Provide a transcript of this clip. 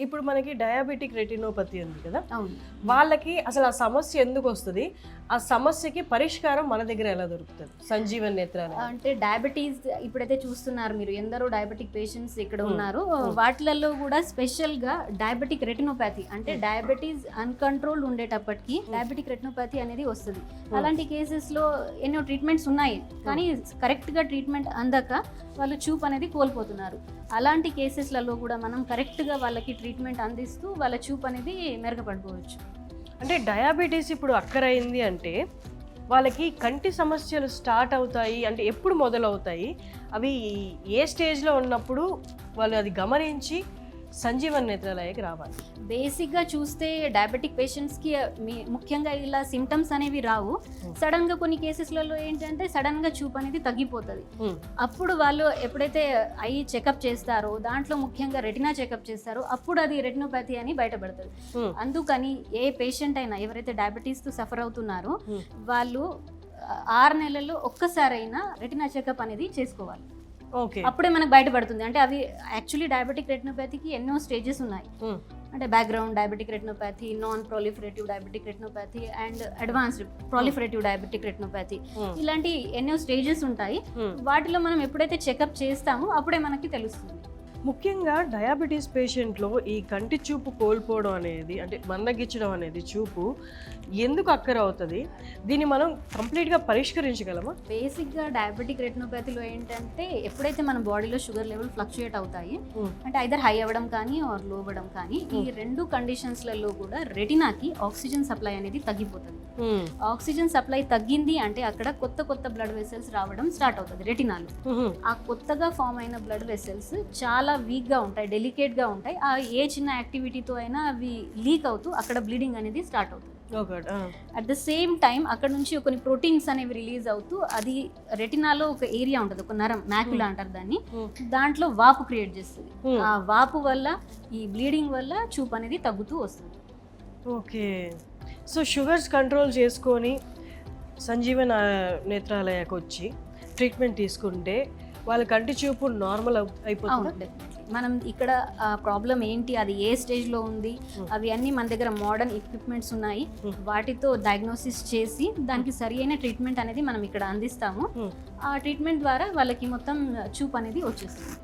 ఇప్పుడు మనకి diabetic retinopathy ఉంది కదా. వాళ్ళకి అసలు ఆ సమస్య ఎందుకు వస్తుంది? ఆ సమస్యకి పరిష్కారం మన దగ్గర ఎలా దొరుకుతుంది? సంజీవన్ నేత్రాలు అంటే డయాబెటీస్ ఇప్పుడైతే చూస్తున్నారు మీరు ఎందరో డయాబెటిక్ పేషెంట్స్ ఇక్కడ. ఉన్నారు. వాటిలలో కూడా స్పెషల్గా డయాబెటిక్ రెటినోపతి అంటే. డయాబెటీస్ అన్కంట్రోల్ ఉండేటప్పటికి డయాబెటిక్ రెటినోపతి అనేది వస్తుంది. అలాంటి కేసెస్లో ఎన్నో ట్రీట్మెంట్స్ ఉన్నాయి కానీ కరెక్ట్గా ట్రీట్మెంట్ అందక వాళ్ళు చూపు అనేది కోల్పోతున్నారు. అలాంటి కేసెస్లలో కూడా మనం కరెక్ట్గా వాళ్ళకి ట్రీట్మెంట్ అందిస్తూ వాళ్ళ చూపు అనేది మెరుగుపడుకోవచ్చు అంటే డయాబెటీస్ ఇప్పుడు అక్కరైంది అంటే వాళ్ళకి కంటి సమస్యలు స్టార్ట్ అవుతాయి అంటే ఎప్పుడు మొదలవుతాయి అవి ఏ స్టేజ్లో ఉన్నప్పుడు వాళ్ళు అది గమనించి సంజీవన్ నేత్రాలయకి రావాలి బేసిక్గా చూస్తే డయాబెటిక్ పేషెంట్స్కి ముఖ్యంగా ఇలా సిమ్టమ్స్ అనేవి రావు Hmm. సడన్గా కొన్ని కేసెస్లలో ఏంటంటే సడన్గా చూపు అనేది తగ్గిపోతుంది Hmm. అప్పుడు వాళ్ళు ఎప్పుడైతే ఐ చెకప్ చేస్తారో దాంట్లో ముఖ్యంగా రెటినా చెకప్ చేస్తారో అప్పుడు అది రెటినోపతి అని బయటపడుతుంది Hmm. అందుకని ఏ పేషెంట్ అయినా ఎవరైతే డయాబెటీస్తో సఫర్ అవుతున్నారో. వాళ్ళు ఆరు నెలల్లో ఒక్కసారైనా రెటినా చెకప్ అనేది చేసుకోవాలి అప్పుడే మనకు బయటపడుతుంది అంటే అవి యాక్చువల్లీ డయాబెటిక్ రెటినోపతికి ఎన్నో స్టేజెస్ ఉన్నాయి Hmm. అంటే background diabetic retinopathy non proliferative diabetic retinopathy and advanced proliferative diabetic retinopathy. ఇలాంటి ఎన్నో స్టేజెస్ ఉంటాయి Hmm. వాటిలో మనం ఎప్పుడైతే చెకప్ చేస్తామో అప్పుడే మనకి తెలుస్తుంది ముఖ్యంగా డయాబెటీస్ పేషెంట్లో ఈ కంటి చూపు కోల్పోవడం అనేది అంటే మందగించడం అనేది చూపు ఎందుకు అక్కర అవుతుంది దీన్ని మనం కంప్లీట్గా పరిష్కరించగలమా బేసిక్గా డయాబెటిక్ రెటినోపతిలో ఏంటంటే ఎప్పుడైతే మన బాడీలో షుగర్ లెవెల్ ఫ్లక్చుయేట్ అవుతాయి. అంటే ఐదర్ హై అవ్వడం కానీ ఆర్లో అవ్వడం కానీ ఈ రెండు కండిషన్స్లలో కూడా రెటినాకి ఆక్సిజన్ సప్లై అనేది తగ్గిపోతుంది. ఆక్సిజన్ సప్లై తగ్గింది అంటే అక్కడ కొత్త కొత్త బ్లడ్ వెసల్స్ రావడం స్టార్ట్ అవుతుంది రెటినాలో. Hmm. ఆ కొత్తగా ఫామ్ అయిన బ్లడ్ వెసల్స్ చాలా వీక్గా ఉంటాయి డెలికేట్గా ఉంటాయి. ఆ ఏ చిన్న యాక్టివిటీతో అయినా అవి లీక్ అవుతూ అక్కడ బ్లీడింగ్ అనేది స్టార్ట్ అవుతుంది. అట్ ద సేమ్ టైం అక్కడ నుంచి కొన్ని ప్రోటీన్స్ అనేవి రిలీజ్ అవుతూ అది రెటినాలో ఒక ఏరియా ఉంటుంది ఒక నరం మ్యాక్యులా అంటారు దాన్ని. Hmm. దాంట్లో వాపు క్రియేట్ చేస్తుంది. Hmm. ఆ వాపు వల్ల ఈ బ్లీడింగ్ వల్ల చూపు అనేది తగ్గుతూ వస్తుంది. ఓకే సో షుగర్స్ కంట్రోల్ చేసుకొని సంజీవన్ నేత్రాలయకు వచ్చి ట్రీట్మెంట్ తీసుకుంటే వాళ్ళ కంటి చూపు నార్మల్ అయిపోతుంది. మనం ఇక్కడ ప్రాబ్లం ఏంటి అది ఏ స్టేజ్లో ఉంది. అవి అన్నీ మన దగ్గర మోడర్న్ ఎక్విప్మెంట్స్ ఉన్నాయి. వాటితో డయాగ్నోసిస్ చేసి దానికి సరి అయిన ట్రీట్మెంట్ అనేది మనం ఇక్కడ అందిస్తాము. ఆ ట్రీట్మెంట్ ద్వారా వాళ్ళకి మొత్తం చూపు అనేది వచ్చేస్తుంది